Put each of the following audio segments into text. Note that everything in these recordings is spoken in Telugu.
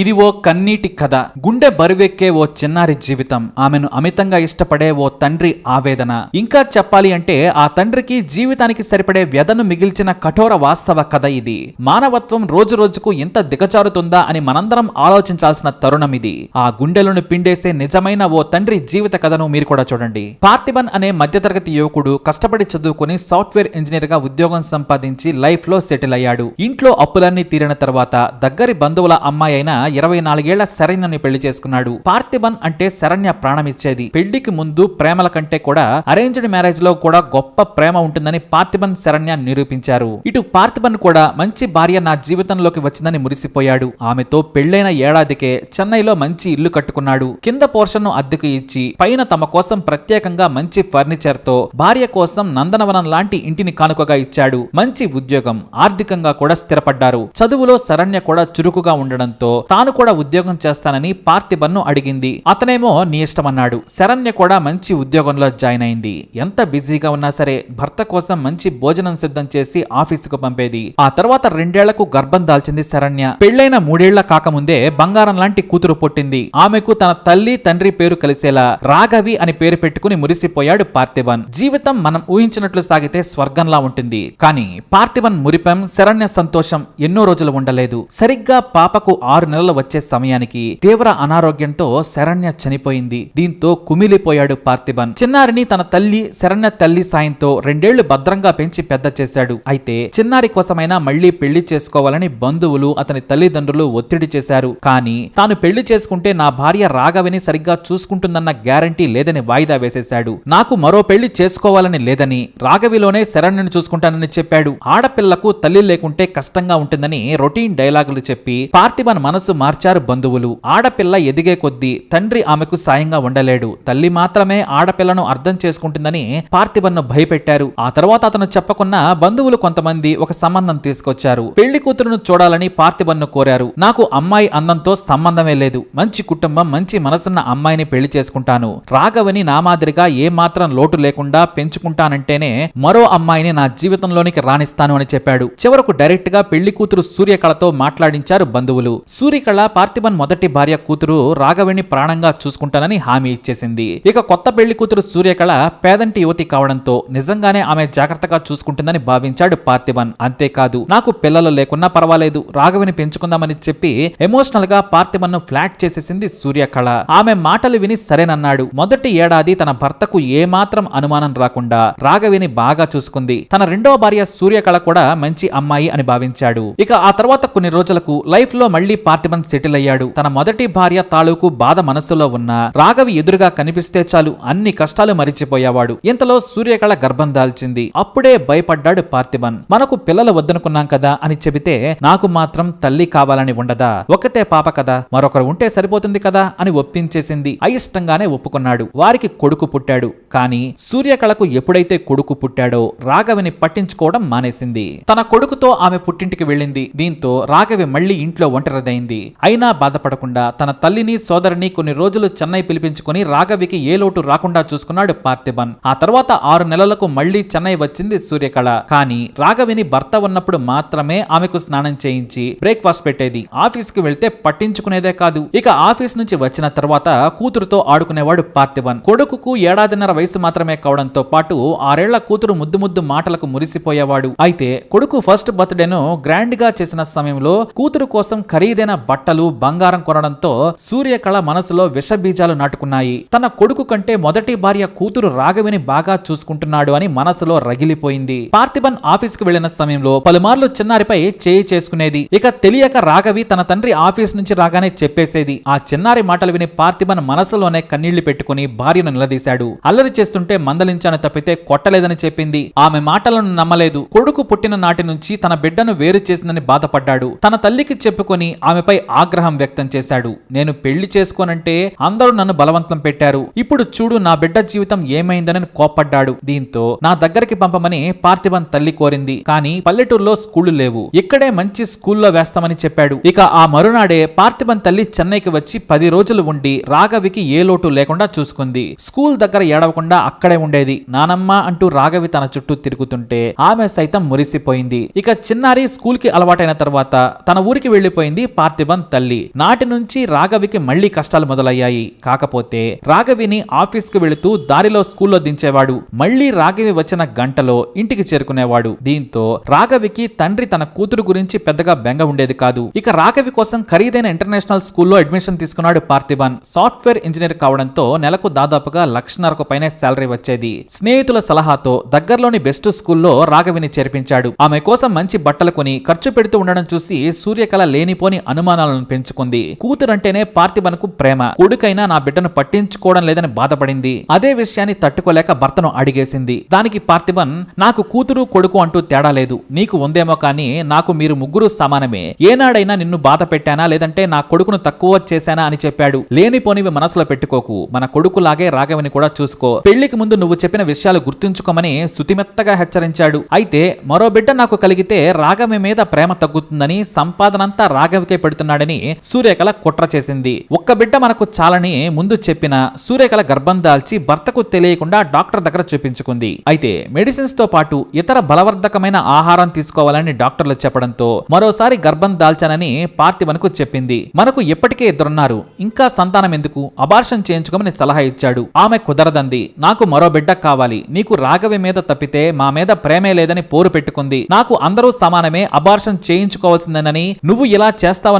ఇది ఓ కన్నీటి కథ గుండె బరువెక్కే ఓ చిన్నారి జీవితం ఆమెను అమితంగా ఇష్టపడే ఓ తండ్రి ఆవేదన. ఇంకా చెప్పాలి అంటే ఆ తండ్రికి జీవితానికి సరిపడే వ్యధను మిగిల్చిన కఠోర వాస్తవ కథ ఇది. మానవత్వం రోజు రోజుకు ఎంత దిగజారుతుందా అని మనందరం ఆలోచించాల్సిన తరుణం ఇది. ఆ గుండెలను పిండేసే నిజమైన ఓ తండ్రి జీవిత కథను మీరు కూడా చూడండి. పార్థిబన్ అనే మధ్యతరగతి యువకుడు కష్టపడి చదువుకుని సాఫ్ట్వేర్ ఇంజనీర్గా ఉద్యోగం సంపాదించి లైఫ్లో సెటిల్ అయ్యాడు. ఇంట్లో అప్పులన్నీ తీరిన తర్వాత దగ్గరి బంధువుల అమ్మాయి అయిన ఇరవై నాలుగేళ్ళ శరణ్యని పెళ్ళి చేసుకున్నాడు. పార్థిబన్ అంటే శరణ్య ప్రాణమిచ్చేది. పెళ్ళికి ముందు ప్రేమల కంటే కూడా అరేంజ్డ్ మ్యారేజ్లో కూడా గొప్ప ప్రేమ ఉంటుందని పార్థిబన్ శరణ్య నిరూపించారు. ఇటు పార్థిబన్ కూడా మంచి భార్య నా జీవితంలోకి వచ్చిందని మురిసిపోయాడు. ఆమెతో పెళ్ళైన ఏడాదికే చెన్నైలో మంచి ఇల్లు కట్టుకున్నాడు. కింద పోర్షన్ను అద్దెకు ఇచ్చి పైన తమ కోసం ప్రత్యేకంగా మంచి ఫర్నిచర్తో భార్య కోసం నందనవనం లాంటి ఇంటిని కానుకగా ఇచ్చాడు. మంచి ఉద్యోగం ఆర్థికంగా కూడా స్థిరపడ్డారు. చదువులో శరణ్య కూడా చురుకుగా ఉండడంతో తాను కూడా ఉద్యోగం చేస్తానని పార్థిబన్ను అడిగింది. అతనేమో నీ ఇష్టమన్నాడు. శరణ్య కూడా మంచి ఉద్యోగంలో జాయిన్ అయింది. ఎంత బిజీగా ఉన్నా సరే భర్త కోసం మంచి భోజనం సిద్ధం చేసి ఆఫీసుకు పంపేది. ఆ తర్వాత రెండేళ్ళకు గర్భం దాల్చింది శరణ్య. పెళ్ళైన మూడేళ్ళ కాకముందే బంగారం లాంటి కూతురు పుట్టింది. ఆమెకు తన తల్లి తండ్రి పేరు కలిసేలా రాఘవి అని పేరు పెట్టుకుని మురిసిపోయాడు పార్థిబన్. జీవితం మనం ఊహించినట్లు సాగితే స్వర్గంలా ఉంటుంది. కానీ పార్థిబన్ మురిపం శరణ్య సంతోషం ఎన్నో రోజులు ఉండలేదు. సరిగ్గా పాపకు ఆరు నెలలు వచ్చే సమయానికి తీవ్ర అనారోగ్యంతో శరణ్య చనిపోయింది. దీంతో కుమిలిపోయాడు పార్థిబన్. చిన్నారిని తన తల్లి శరణ్య తల్లి సాయంతో రెండేళ్ళు భద్రంగా పెంచి పెద్ద చేశాడు. అయితే చిన్నారి కోసమైనా మళ్ళీ పెళ్ళి చేసుకోవాలని బంధువులు అతని తల్లిదండ్రులు ఒత్తిడి చేశారు. కానీ తాను పెళ్ళి చేసుకుంటే నా భార్య రాఘవిని సరిగ్గా చూసుకుంటుందన్న గ్యారంటీ లేదని వాయిదా వేసేశాడు. నాకు మరో పెళ్ళి చేసుకోవాలని లేదని రాఘవిలోనే శరణ్యను చూసుకుంటానని చెప్పాడు. ఆడపిల్లకు తల్లి లేకుంటే కష్టంగా ఉంటుందని రొటీన్ డైలాగులు చెప్పి పార్థిబన్ మనసు మార్చారు బంధువులు. ఆడపిల్ల ఎదిగే కొద్దీ తండ్రి ఆమెకు సాయంగా ఉండలేడు తల్లి మాత్రమే ఆడపిల్లను అర్థం చేసుకుంటుందని పార్థిబన్ను భయపెట్టారు. ఆ తర్వాత అతను చెప్పకున్న బంధువులు కొంతమంది ఒక సంబంధం తీసుకొచ్చారు. పెళ్ళి కూతురును చూడాలని పార్థిబన్ను కోరారు. నాకు అమ్మాయి అందంతో సంబంధమే లేదు. మంచి కుటుంబం మంచి మనసున్న అమ్మాయిని పెళ్ళి చేసుకుంటాను. రాఘవని నా మాదిరిగా ఏ మాత్రం లోటు లేకుండా పెంచుకుంటానంటేనే మరో అమ్మాయిని నా జీవితంలోనికి రాణిస్తాను అని చెప్పాడు. చివరకు డైరెక్ట్గా పెళ్ళి కూతురు సూర్యకళతో మాట్లాడించారు బంధువులు. సూర్యకళ పార్థిబన్ మొదటి భార్య కూతురు రాఘవిని ప్రాణంగా చూసుకుంటానని హామీ ఇచ్చేసింది. ఇక కొత్త పెళ్ళి కూతురు సూర్యకళ పేదంటి యువతి కావడంతో నిజంగానే ఆమె జాగ్రత్తగా చూసుకుంటుందని భావించాడు పార్థిబన్. అంతేకాదు నాకు పిల్లలు లేకున్నా పర్వాలేదు రాఘవిని పెంచుకుందామని చెప్పి ఎమోషనల్గా పార్థిబన్ను ఫ్లాట్ చేసేసింది సూర్యకళ. ఆమె మాటలు విని సరేనన్నాడు. మొదటి ఏడాది తన భర్తకు ఏమాత్రం అనుమానం రాకుండా రాఘవిని బాగా చూసుకుంది. తన రెండవ భార్య సూర్యకళ కూడా మంచి అమ్మాయి అని భావించాడు. ఇక ఆ తర్వాత కొన్ని రోజులకు లైఫ్లో మళ్ళీ పార్థిబన్ సెటిల్ అయ్యాడు. తన మొదటి భార్య తాలూకు బాధ మనసులో ఉన్న రాఘవి ఎదురుగా కనిపిస్తే చాలు అన్ని కష్టాలు మరిచిపోయేవాడు. ఇంతలో సూర్యకళ గర్భం దాల్చింది. అప్పుడే భయపడ్డాడు పార్థిబన్ మనకు పిల్లలు వద్దనుకున్నాం కదా అని చెబితే నాకు మాత్రం తల్లి కావాలని ఉండదా? ఒకతే పాప కదా మరొకరు ఉంటే సరిపోతుంది కదా అని ఒప్పించేసింది. అయిష్టంగానే ఒప్పుకున్నాడు. వారికి కొడుకు పుట్టాడు. కానీ సూర్యకళకు ఎప్పుడైతే కొడుకు పుట్టాడో రాఘవిని పట్టించుకోవడం మానేసింది. తన కొడుకుతో ఆమె పుట్టింటికి వెళ్ళింది. దీంతో రాఘవి మళ్ళీ ఇంట్లో ఒంటరిదైంది. అయినా బాధపడకుండా తన తల్లిని సోదరిని కొన్ని రోజులు చెన్నై పిలిపించుకుని రాఘవికి ఏ లోటు రాకుండా చూసుకున్నాడు పార్థిబన్. ఆ తర్వాత ఆరు నెలలకు మళ్ళీ చెన్నై వచ్చింది సూర్యకళ. కానీ రాఘవిని భర్త ఉన్నప్పుడు మాత్రమే ఆమెకు స్నానం చేయించి బ్రేక్ఫాస్ట్ పెట్టేది. ఆఫీస్కు వెళ్తే పట్టించుకునేదే కాదు. ఇక ఆఫీస్ నుంచి వచ్చిన తర్వాత కూతురుతో ఆడుకునేవాడు పార్థిబన్. కొడుకుకు ఏడాదిన్నర వయసు మాత్రమే కావడంతో పాటు ఆరేళ్ళ కూతురు ముద్దు ముద్దు మాటలకు మురిసిపోయేవాడు. అయితే కొడుకు ఫస్ట్ బర్త్డేను గ్రాండ్గా చేసిన సమయంలో కూతురు కోసం ఖరీదైన బట్టలు బంగారం కొనడంతో సూర్యకళ మనసులో విష బీజాలు నాటుకున్నాయి. తన కొడుకు కంటే మొదటి భార్య కూతురు రాఘవిని బాగా చూసుకుంటున్నాడు అని మనసులో రగిలిపోయింది. పార్థిబన్ ఆఫీస్కు వెళ్ళిన సమయంలో పలుమార్లు చిన్నారిపై చేయి చేసుకునేది. ఇక తెలియక రాఘవి తన తండ్రి ఆఫీస్ నుంచి రాగానే చెప్పేసేది. ఆ చిన్నారి మాటలు విని పార్థిబన్ మనసులోనే కన్నీళ్ళు పెట్టుకుని భార్యను నిలదీశాడు. అల్లరి చేస్తుంటే మందలించాను తప్పితే కొట్టలేదని చెప్పింది. ఆమె మాటలను నమ్మలేదు. కొడుకు పుట్టిన నాటి నుంచి తన బిడ్డను వేరు చేసిందని బాధపడ్డాడు. తన తల్లికి చెప్పుకొని ఆమెపై ఆగ్రహం వ్యక్తం చేశాడు. నేను పెళ్ళి చేసుకోనంటే అందరూ నన్ను బలవంతం పెట్టారు. ఇప్పుడు చూడు నా బిడ్డ జీవితం ఏమైందని కోప్పడ్డాడు. దీంతో నా దగ్గరికి పంపమని పార్థిబన్ తల్లి కోరింది. కానీ పల్లెటూరులో స్కూళ్ళు లేవు. ఇక్కడే మంచి స్కూల్లో వేస్తామని చెప్పాడు. ఇక ఆ మరునాడే పార్థిబన్ తల్లి చెన్నైకి వచ్చి పది రోజులు ఉండి రాఘవికి ఏ లోటు లేకుండా చూసుకుంది. స్కూల్ దగ్గర ఏడవకుండా అక్కడే ఉండేది. నానమ్మ అంటూ రాఘవి తన చుట్టూ తిరుగుతుంటే ఆమె సైతం మురిసిపోయింది. ఇక చిన్నారి స్కూల్కి అలవాటైన తర్వాత తన ఊరికి వెళ్ళిపోయింది పార్థిబన్ పార్థివన్ తల్లి. నాటి నుంచి రాఘవికి మళ్ళీ కష్టాలు మొదలయ్యాయి. కాకపోతే రాఘవిని ఆఫీస్కు వెళుతూ దారిలో స్కూల్లో దించేవాడు. మళ్ళీ రాఘవి వచ్చిన గంటలో ఇంటికి చేరుకునేవాడు. దీంతో రాఘవికి తండ్రి తన కూతురు గురించి పెద్దగా బెంగ ఉండేది కాదు. ఇక రాఘవి కోసం ఖరీదైన ఇంటర్నేషనల్ స్కూల్లో అడ్మిషన్ తీసుకున్నాడు పార్థిబన్ సాఫ్ట్వేర్ ఇంజనీర్ కావడంతో నెలకు దాదాపుగా లక్షన్నరకు పైనే శాలరీ వచ్చేది. స్నేహితుల సలహాతో దగ్గరలోని బెస్ట్ స్కూల్లో రాఘవిని చేర్పించాడు. ఆమె కోసం మంచి బట్టలు కొని ఖర్చు పెడుతూ ఉండడం చూసి సూర్యకళ లేనిపోని అనుమానాలను పెంచుకుంది. కూతురంటేనే పార్థిబన్కు ప్రేమ. కొడుకైనా నా బిడ్డను పట్టించుకోవడం లేదని బాధపడింది. అదే విషయాన్ని తట్టుకోలేక భర్తను అడిగేసింది. దానికి పార్థిబన్ నాకు కూతురు కొడుకు అంటూ తేడా లేదు. నీకు ఉందేమో కానీ నాకు మీరు ముగ్గురు సమానమే. ఏనాడైనా నిన్ను బాధ పెట్టానా? లేదంటే నా కొడుకును తక్కువ చేశానా? అని చెప్పాడు. లేనిపోనివి మనసులో పెట్టుకోకు. మన కొడుకులాగే రాఘవిని కూడా చూసుకో. పెళ్ళికి ముందు నువ్వు చెప్పిన విషయాలు గుర్తుంచుకోమని శుతిమెత్తగా హెచ్చరించాడు. అయితే మరో బిడ్డ నాకు కలిగితే రాఘవి మీద ప్రేమ తగ్గుతుందని సంపాదనంతా రాఘవికే పెడుతున్నాడని సూర్యకళ కుట్ర చేసింది. ఒక్క బిడ్డ మనకు చాలని ముందు చెప్పిన సూర్యకళ గర్భం దాల్చి భర్తకు తెలియకుండా డాక్టర్ దగ్గర చూపించుకుంది. అయితే మెడిసిన్స్తో పాటు ఇతర బలవర్ధకమైన ఆహారం తీసుకోవాలని డాక్టర్లు చెప్పడంతో మరోసారి గర్భం దాల్చానని పార్థివన్కు చెప్పింది. మనకు ఇప్పటికే ఇద్దరున్నారు. ఇంకా సంతానం ఎందుకు? అబార్షన్ చేయించుకోమని సలహా ఇచ్చాడు. ఆమె కుదరదంది. నాకు మరో బిడ్డ కావాలి. నీకు రాఘవి మీద తప్పితే మా మీద ప్రేమే లేదని పోరు పెట్టుకుంది. నాకు అందరూ సమానమే. అబార్షన్ చేయించుకోవాల్సిందేనని నువ్వు ఇలా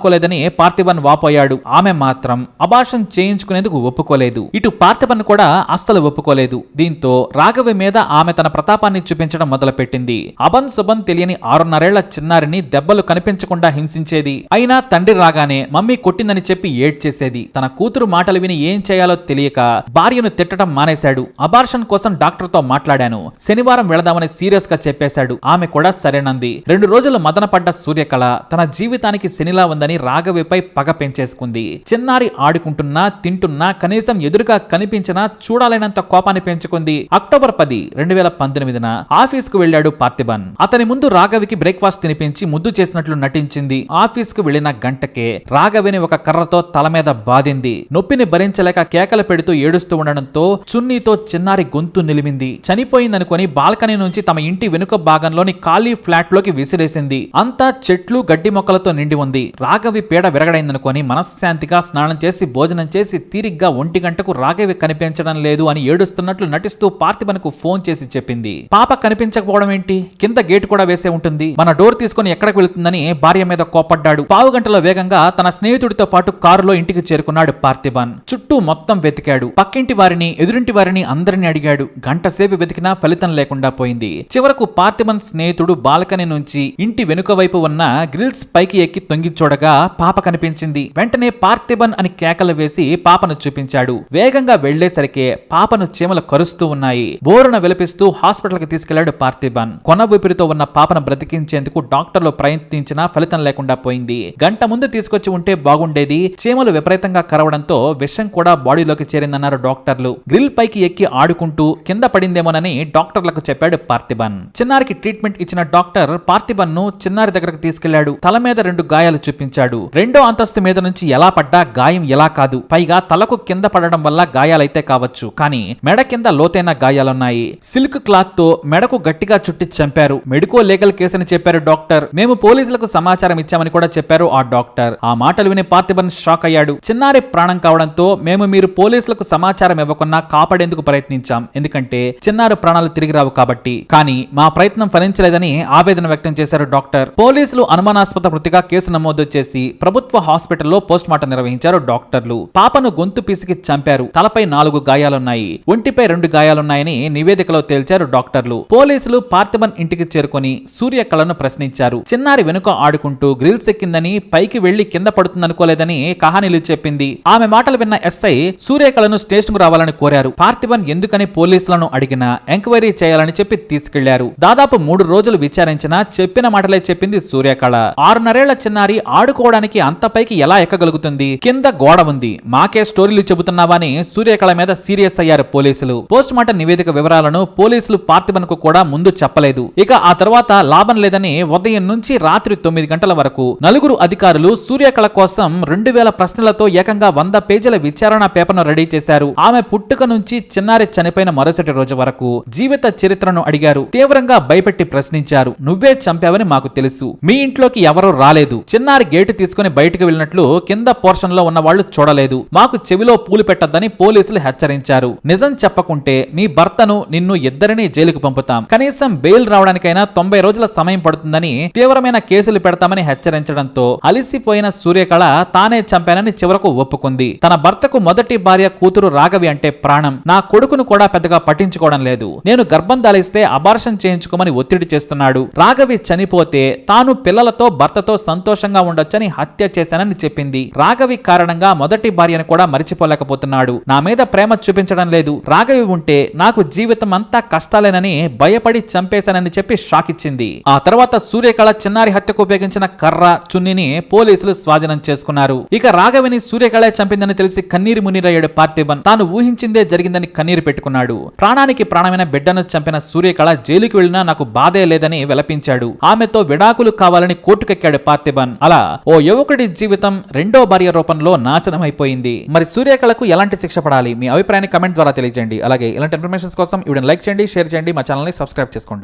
అనుకోలేదని పార్థిబన్ వాపోయాడు. ఆమె మాత్రం అబార్షన్ చేయించుకునేందుకు ఒప్పుకోలేదు. ఇటు పార్థిబన్ కూడా అస్సలు ఒప్పుకోలేదు. దీంతో రాఘవి మీద ఆమె తన ప్రతాపాన్ని చూపించడం మొదలుపెట్టింది. అబన్ సుబన్ తెలియని ఆరున్నరేళ్ళ చిన్నారిని దెబ్బలు కనిపించకుండా హింసించేది. అయినా తండ్రి రాగానే మమ్మీ కొట్టిందని చెప్పి ఏడ్చేసేది. తన కూతురు మాటలు విని ఏం చేయాలో తెలియక భార్యను తిట్టడం మానేశాడు. అబార్షన్ కోసం డాక్టర్తో మాట్లాడాను. శనివారం వెళదామని సీరియస్గా చెప్పేశాడు. ఆమె కూడా సరేనంది. రెండు రోజులు మదనపడ్డ సూర్యకళ తన జీవితానికి శనిలా ఉందని రాఘవిపై పగ పెంచేసుకుంది. చిన్నారి ఆడుకుంటున్నా తింటున్నా కనీసం ఎదురుగా కనిపించినా చూడాలైనంత కోపాన్ని పెంచుకుంది. అక్టోబర్ పది రెండు వేల పంతొమ్మిదిన ఆఫీస్కు వెళ్ళాడు పార్థిబన్. అతని ముందు రాఘవికి బ్రేక్ఫాస్ట్ తినిపించి ముద్దు చేసినట్లు నటించింది. ఆఫీస్కు వెళ్ళిన గంటకే రాఘవిని ఒక కర్రతో తల మీద బాధింది నొప్పిని భరించలేక కేకలు పెడుతూ ఏడుస్తూ ఉండడంతో చున్నీతో చిన్నారి గొంతు నిలిమింది. చనిపోయిందనుకొని బాల్కనీ నుంచి తమ ఇంటి వెనుక భాగంలోని ఖాళీ ఫ్లాట్లోకి విసిరేసింది. అంతా చెట్లు గడ్డి మొక్కలతో నిండి ఉంది. రాఘవి పీడ విరగడైందనుకొని మనశ్శాంతిగా స్నానం చేసి భోజనం చేసి తీరిగ్గా ఒంటి గంటకు రాఘవి కనిపించడం లేదు అని ఏడుస్తున్నట్లు నటిస్తూ పార్థిబన్కు ఫోన్ చేసి చెప్పింది. పాప కనిపించకపోవడం ఏంటి? కింద గేట్ కూడా వేసే ఉంటుంది. మన డోర్ తీసుకొని ఎక్కడికి వెళుతుందని భార్య మీద కోపడ్డాడు పావు గంటలో వేగంగా తన స్నేహితుడితో పాటు కారులో ఇంటికి చేరుకున్నాడు పార్థిబన్. చుట్టూ మొత్తం వెతికాడు. పక్కింటి వారిని ఎదురింటి వారిని అందరిని అడిగాడు. గంటసేపు వెతికినా ఫలితం లేకుండా పోయింది. చివరకు పార్థిబన్ స్నేహితుడు బాల్కనీ నుంచి ఇంటి వెనుక వైపు ఉన్న గ్రిల్స్ పైకి ఎక్కి తొంగి చూడగా పాప కనిపించింది. వెంటనే పార్థిబన్ అని కేకలు వేసి పాపను చూపించాడు. వేగంగా వెళ్ళేసరికే పాపను చీమలు కరుస్తూ ఉన్నాయి. బోరున విలపిస్తూ హాస్పిటల్కి తీసుకెళ్ళాడు పార్థిబన్. కొన ఊపిరితో ఉన్న పాపను బ్రతికించేందుకు డాక్టర్లు ప్రయత్నించినా ఫలితం లేకుండా పోయింది. గంట ముందు తీసుకొచ్చి ఉంటే బాగుండేది. చీమలు విపరీతంగా కరవడంతో విషం కూడా బాడీలోకి చేరిందన్నారు డాక్టర్లు. గ్రిల్ పైకి ఎక్కి ఆడుకుంటూ కింద పడిందేమోనని డాక్టర్లకు చెప్పాడు పార్థిబన్. చిన్నారికి ట్రీట్మెంట్ ఇచ్చిన డాక్టర్ పార్థిబన్ను చిన్నారి దగ్గరకు తీసుకెళ్ళాడు. తల మీద రెండు గాయాలు చూపించాడు. రెండో అంతస్తు మీద నుంచి ఎలా పడ్డా గాయం ఎలా కాదు. పైగా తలకు కింద పడడం వల్ల గాయాలైతే కావచ్చు. కానీ మెడ కింద లోతైన గాయాలున్నాయి. సిల్క్ క్లాత్తో మెడకు గట్టిగా చుట్టి చంపారు. మెడికో లీగల్ కేసు అని చెప్పారు డాక్టర్. మేము పోలీసులకు సమాచారం ఇచ్చామని కూడా చెప్పారు ఆ డాక్టర్. ఆ మాటలు విని పార్థిబన్ షాక్ అయ్యాడు. చిన్నారి ప్రాణం కావడంతో మేము మీరు పోలీసులకు సమాచారం ఇవ్వకుండా కాపాడేందుకు ప్రయత్నించాం. ఎందుకంటే చిన్నారి ప్రాణాలు తిరిగి రావు కాబట్టి. కానీ మా ప్రయత్నం ఫలించలేదని ఆవేదన వ్యక్తం చేశారు డాక్టర్. పోలీసులు అనుమానాస్పద మృతిగా కేసు నమోదు చేసి ప్రభుత్వ హాస్పిటల్లో పోస్ట్ మార్టం నిర్వహించారు డాక్టర్లు. పాపను గొంతు పిసికి చంపారు. తలపై నాలుగు గాయాలున్నాయి. ఒంటిపై రెండు గాయాలున్నాయని నివేదికలో తేల్చారు డాక్టర్లు. పోలీసులు పార్థిబన్ ఇంటికి చేరుకొని సూర్యకళను ప్రశ్నించారు. చిన్నారి వెనుక ఆడుకుంటూ గ్రిల్స్ ఎక్కిందని పైకి వెళ్ళి కింద పడుతుందనుకోలేదని కహానీలు చెప్పింది. ఆమె మాటలు విన్న ఎస్ఐ సూర్యకళను స్టేషన్కు రావాలని కోరారు. పార్థిబన్ ఎందుకని పోలీసులను అడిగినా ఎంక్వైరీ చేయాలని చెప్పి తీసుకెళ్ళారు. దాదాపు మూడు రోజులు విచారించినా చెప్పిన మాటలే చెప్పింది సూర్యకళ. ఆరున్నరేళ్ళ చిన్నారి ఆడుకోవడానికి అంత పైకి ఎలా ఎక్కగలుగుతుంది? కింద గోడ ఉంది. మాకే స్టోరీలు చెబుతున్నావని సూర్యకళ మీద సీరియస్ అయ్యారు పోలీసులు. పోస్ట్ మార్టం నివేదిక వివరాలను పోలీసులు పార్థిబన్కు కూడా ముందు చెప్పలేదు. ఇక ఆ తర్వాత లాభం లేదని ఉదయం నుంచి రాత్రి తొమ్మిది గంటల వరకు నలుగురు అధికారులు సూర్యకళ కోసం రెండు వేల ప్రశ్నలతో ఏకంగా వంద పేజీల విచారణ పేపర్ను రెడీ చేశారు. ఆమె పుట్టుక నుంచి చిన్నారి చనిపోయిన మరుసటి రోజు వరకు జీవిత చరిత్రను అడిగారు. తీవ్రంగా భయపెట్టి ప్రశ్నించారు. నువ్వే చంపావని మాకు తెలుసు. మీ ఇంట్లోకి ఎవరూ రాలేదు. చిన్నారి గేటు తీసుకుని బయటకు వెళ్ళినట్లు కింద పోర్షన్లో ఉన్న వాళ్ళు చూడలేదు. మాకు చెవిలో పూలు పెట్టద్దని పోలీసులు హెచ్చరించారు. నిజం చెప్పకుంటే మీ భర్తను నిన్ను ఇద్దరిని జైలుకు పంపుతాం. కనీసం బెయిల్ రావడానికైనా తొంభై రోజుల సమయం పడుతుందని తీవ్రమైన కేసులు పెడతామని హెచ్చరించడంతో అలిసిపోయిన సూర్యకళ తానే చంపానని చివరకు ఒప్పుకుంది. తన భర్తకు మొదటి భార్య కూతురు రాఘవి అంటే ప్రాణం. నా కొడుకును కూడా పెద్దగా పట్టించుకోవడం లేదు. నేను గర్భం దాలిస్తే అబార్షన్ చేయించుకోమని ఒత్తిడి చేస్తున్నాడు. రాఘవి చనిపోతే తాను పిల్లలతో భర్తతో సంతోషంగా ఉండొచ్చని హత్య చేశానని చెప్పింది. రాఘవి కారణంగా మొదటి భార్యను కూడా మరిచిపోలేకపోతున్నాడు. నా మీద ప్రేమ చూపించడం లేదు. రాఘవి ఉంటే నాకు జీవితం అంతా కష్టాలేనని భయపడి చంపేశానని చెప్పి షాక్ ఇచ్చింది ఆ తర్వాత సూర్యకళ చిన్నారి హత్యకు ఉపయోగించిన కర్ర చున్నిని పోలీసులు స్వాధీనం చేసుకున్నారు. ఇక రాఘవిని సూర్యకళ చంపిందని తెలిసి కన్నీరు మునిరయ్యాడు పార్థిబన్ తాను ఊహించిందే జరిగిందని కన్నీరు పెట్టుకున్నాడు. ప్రాణానికి ప్రాణమైన బిడ్డను చంపిన సూర్యకళ జైలుకి వెళ్ళినా నాకు బాధే లేదని విలపించాడు. ఆమెతో విడాకులు కావాలని కోర్టుకెక్కాడు పార్థిబన్. అలా ఓ యువకుడి జీవితం రెండో భార్య రూపంలో నాశనం అయిపోయింది మరి సూర్యకళకు ఎలాంటి శిక్ష పడాలి? మీ అభిప్రాయాన్ని కమెంట్ ద్వారా తెలియజేయండి. అలాగే ఇలాంటి ఇన్ఫర్మేషన్ కోసం ఇవిడని లైక్ చేయండి షేర్ చేయండి మా ఛానల్ని సబ్స్క్రైబ్ చేసుకోండి.